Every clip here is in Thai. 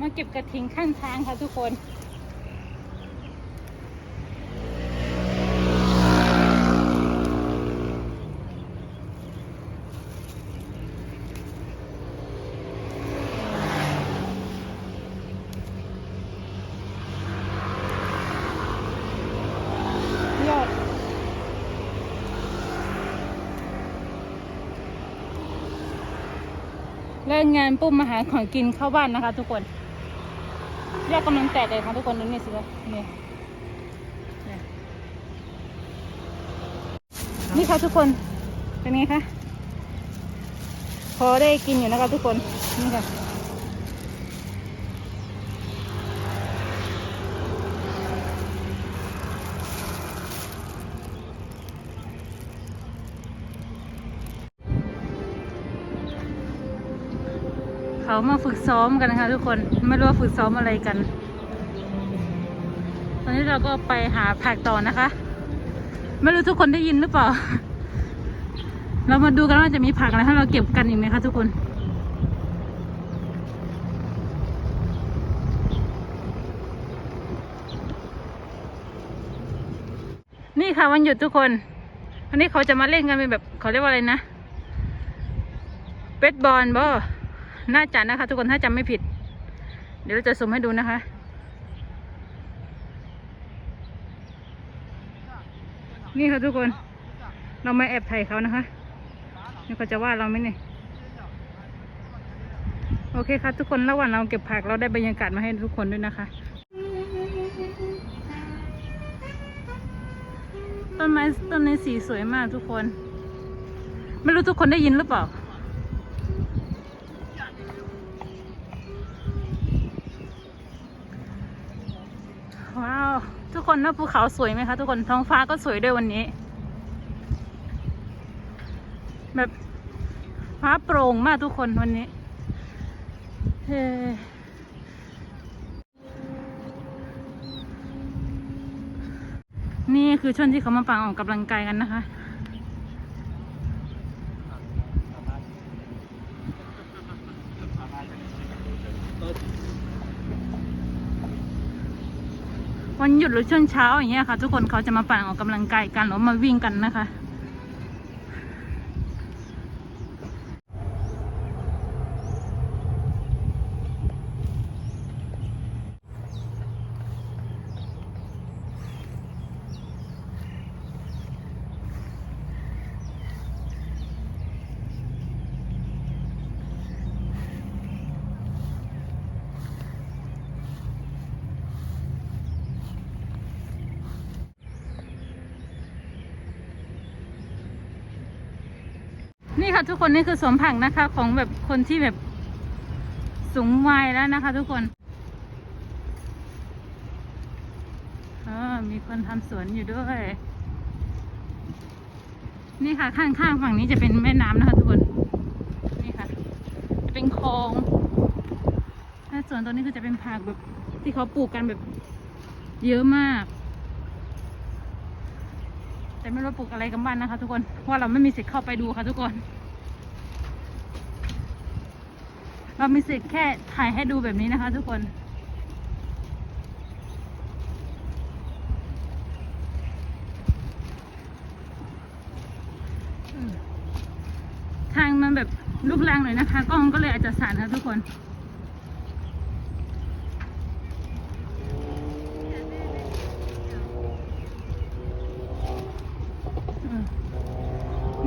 มาเก็บกระถิงข้างทางค่ะทุกคนยอดเลิกงานปุ๊บมาหาของกินเข้าบ้านนะคะทุกคน ยอดกำลังแตกเลยค่ะทุกคนดูนี่สิคะนี่เนี่นี่ค่ะทุกคนเป็นไงคะพอได้กินอยู่นะคะทุกคนนี่ค่ะ เขามาฝึกซ้อมกันนะคะทุกคนไม่รู้ว่าฝึกซ้อมอะไรกัน ตอนนี้เราก็ไปหาผักต่อนะคะ ไม่รู้ทุกคนได้ยินหรือเปล่า เรามาดูกันว่าจะมีผักอะไรให้เราเก็บกันอีกไหมคะทุกคนนี่ค่ะวันหยุดทุกคน อันนี้เขาจะมาเล่นกันเป็นแบบเขาเรียกว่าอะไรนะเบสบอลบ่ น่าจะนะคะ ทุกคนถ้าจำไม่ผิด เดี๋ยวเราจะส่งให้ดูนะคะ นี่ค่ะทุกคน เราไมาแอบถ่ายเขานะคะนี่เขาจะว่าเราไหมเนี่ยโอเคค่ะทุกคนระหว่างเราเก็บผักเราได้บรรยากาศมาให้ทุกคนด้วยนะคะ ต้นไม้ต้นนี้สีสวยมากทุกคน ไม่รู้ทุกคนได้ยินหรือเปล่า ทุกคนนะภูเขาสวยไหมคะทุกคนท้องฟ้าก็สวยด้วยวันนี้ แบบฟ้าโปร่งมากทุกคนวันนี้เฮ้นี่คือช่วงที่เขามาปังออกกำลังกายกันนะคะ วันหยุดหรือช่วงเช้าอย่างเงี้ยค่ะ ทุกคนเขาจะมาปั่นออกกำลังกายกันหรือมาวิ่งกันนะคะ นี่ค่ะทุกคนนี่คือสวนผักนะคะ ของแบบคนที่แบบสูงวัยแล้วนะคะ ทุกคนออมีคนทำสวนอยู่ด้วย นี่ค่ะข้างๆฝั่งนี้จะเป็นแม่น้ำนะคะทุกคน นี่ค่ะ จะเป็นคลองถ้าสวนตัวนี้คือจะเป็นผักแบบที่เขาปลูกกันแบบเยอะมาก แต่ไม่รู้ปลูกอะไรกันบ้านนะคะ ทุกคน เพราะเราไม่มีสิทธิ์เข้าไปดูค่ะทุกคน เรามีสิทธิ์แค่ถ่ายให้ดูแบบนี้นะคะทุกคน ทางมันแบบลูกแรงหน่อยนะคะ กล้องก็เลยอาจจะสั่นค่ะทุกคน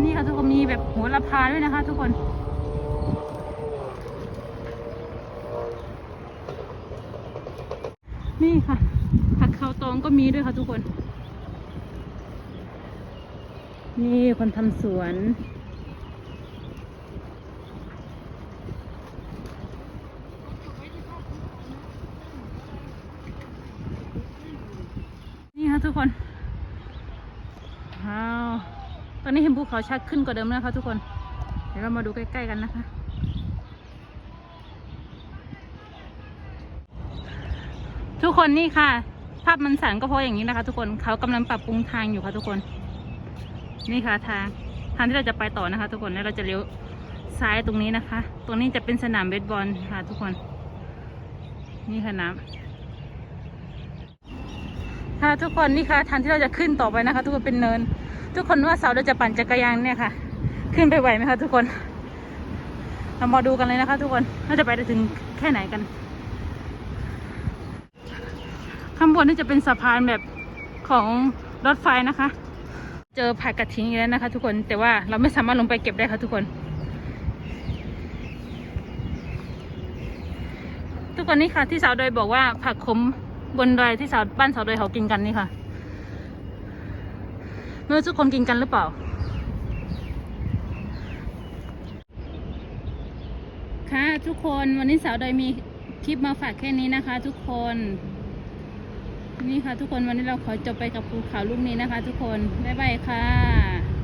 นี่ค่ะทุกคนมีแบบโหระพาด้วยนะคะ ทุกคน นี่ค่ะ ผักเขาตองก็มีด้วยค่ะทุกคน นี่คนทำสวน นี่ค่ะทุกคนว้าวตอนนี้เห็นภูเขาชัดขึ้นกว่าเดิมแล้วนะคะทุกคน เดี๋ยวเรามาดูใกล้ ๆ กันนะคะ ทุกคนนี่ค่ะ ภาพมันสั่นก็เพราะอย่างนี้นะคะ ทุกคนเขากำลังปรับปรุงทางอยู่ค่ะทุกคน นี่ค่ะทางทางที่เราจะไปต่อนะคะ ทุกคนแล้วเราจะเลี้ยวซ้ายตรงนี้นะคะ ตรงนี้จะเป็นสนามเบสบอลค่ะ ทุกคน นี่ค่ะน้ำค่ะทุกคนนี่ค่ะทางที่เราจะขึ้นต่อไปนะคะ ทุกคนเป็นเนิน ทุกคนว่าสาวเราจะปั่นจักรยานเนี่ยค่ะ ขึ้นไปไหวไหมคะทุกคนเรามาดูกันเลยนะคะ ทุกคนเราจะไปถึงแค่ไหนกัน ข้างบนนี่จะเป็นสะพานแบบของรถไฟนะคะ เจอผักกระถิ่นอีกแล้วนะคะ ทุกคนแต่ว่าเราไม่สามารถลงไปเก็บได้ค่ะทุกคน ทุกคนนี่ค่ะที่สาวดอยบอกว่าผักขมบนดอยที่สาวบ้านสาวดอยเขากินกันนี่ค่ะไม่รู้ทุกคนกินกันหรือเปล่า ค่ะทุกคนวันนี้สาวดอยมีคลิปมาฝากแค่นี้นะคะ ทุกคน นี่ค่ะทุกคนวันนี้เราขอจบไปกับภูเขาลูกนี้นะคะ ทุกคนบ๊ายบายค่ะ